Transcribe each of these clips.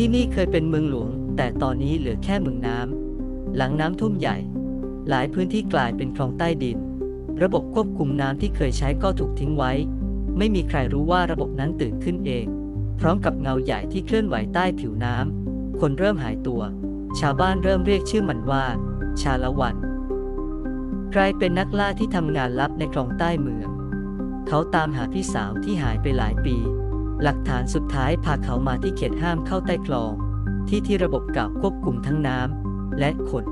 ที่นี่เคยเป็นเมืองหลวง แต่ตอนนี้เหลือแค่เมืองน้ำ หลังน้ำท่วมใหญ่ หลายพื้นที่กลายเป็นคลองใต้ดิน ระบบควบคุมน้ำที่เคยใช้ก็ถูกทิ้งไว้ ไม่มีใครรู้ว่าระบบนั้นตื่นขึ้นเอง พร้อมกับเงาใหญ่ที่เคลื่อนไหวใต้ผิวน้ำ คนเริ่มหายตัว ชาวบ้านเริ่มเรียกชื่อมันว่า ชาละวันกลายเป็นนักล่าที่ทำงานลับในคลองใต้เมือง เขาตามหาพี่สาวที่หายไปหลายปี หลักฐานสุดท้ายพาเขามาที่เขตห้ามเข้าใต้คลอง ที่ที่ระบบเก่าควบคุมทั้งน้ำและคน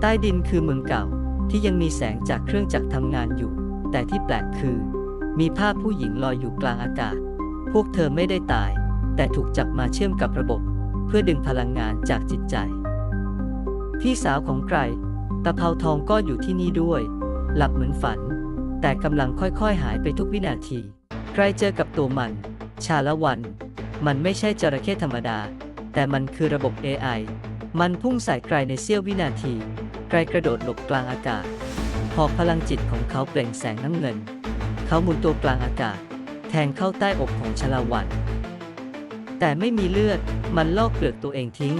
ใต้ดินคือเมืองเก่าที่ยังมีแสงจากเครื่องจักรทำงานอยู่ แต่ที่แปลกคือ มีภาพผู้หญิงลอยอยู่กลางอากาศ พวกเธอไม่ได้ตาย แต่ถูกจับมาเชื่อมกับระบบ เพื่อดึงพลังงานจากจิตใจ พี่สาวของไกรตะเภาทองก็อยู่ที่นี่ด้วย หลับเหมือนฝัน แต่กำลังค่อยๆหายไปทุกวินาที ใกล้เจอกับตัวมัน ชาละวัน มันไม่ใช่จระเข้ธรรมดา แต่มันคือระบบ AI มันพุ่งใส่ไกลในเสี้ยววินาที ไกลกระโดดหลบกลางอากาศ พอพลังจิตของเขาเปล่งแสงน้ำเงิน เขาหมุนตัวกลางอากาศ แทงเข้าใต้อกของชาละวัน แต่ไม่มีเลือด มันลอกเปลือกตัวเองทิ้ง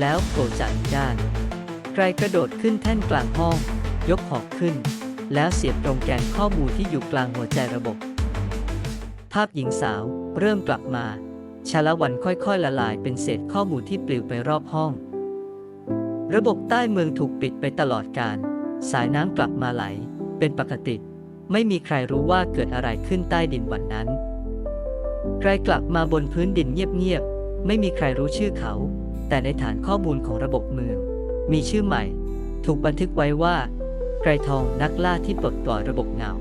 แล้วโผล่จากอีกด้านไกลกระโดดขึ้นแท่นกลางห้อง ยกหอกขึ้น แล้วเสียบตรงแกนข้อมูลที่อยู่กลางหัวใจระบบ ภาพหญิงสาวเริ่มกลับมา ชาละวันค่อยๆ ละลายเป็นเศษข้อมูลที่ปลิวไปรอบห้อง ระบบใต้เมืองถูกปิดไปตลอดการ สายน้ำกลับมาไหล เป็นปกติ ไม่มีใครรู้ว่าเกิดอะไรขึ้นใต้ดินวันนั้นไกลกลับมาบนพื้นดินเงียบๆ ไม่มีใครรู้ชื่อเขา แต่ในฐานข้อมูลของระบบเมือง มีชื่อใหม่ ถูกบันทึกไว้ว่า ไกรทองนักล่าที่ปลดปล่อยระบบเงา